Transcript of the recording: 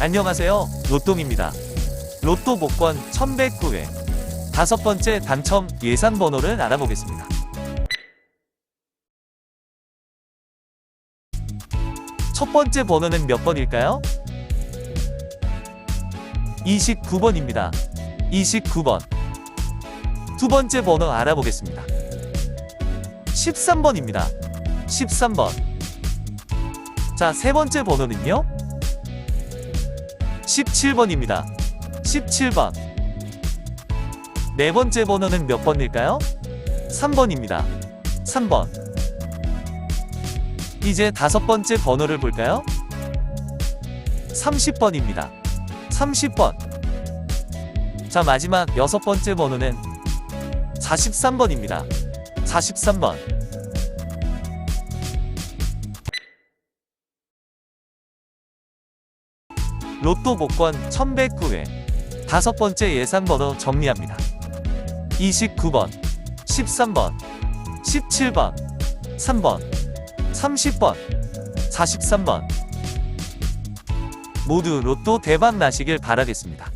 안녕하세요. 로똥입니다. 로또 복권 1109회. 다섯 번째 당첨 예상 번호를 알아보겠습니다. 첫 번째 번호는 몇 번일까요? 29번입니다. 29번. 두 번째 번호 알아보겠습니다. 13번입니다. 13번. 자, 세 번째 번호는요? 17번입니다. 17번. 네 번째 번호는 몇 번일까요? 3번입니다. 3번. 이제 다섯 번째 번호를 볼까요? 30번입니다. 30번. 자, 마지막 여섯 번째 번호는 43번입니다. 43번. 로또 복권 1109회. 다섯 번째 예상 번호 정리합니다. 29번, 13번, 17번, 3번, 30번, 43번. 모두 로또 대박 나시길 바라겠습니다.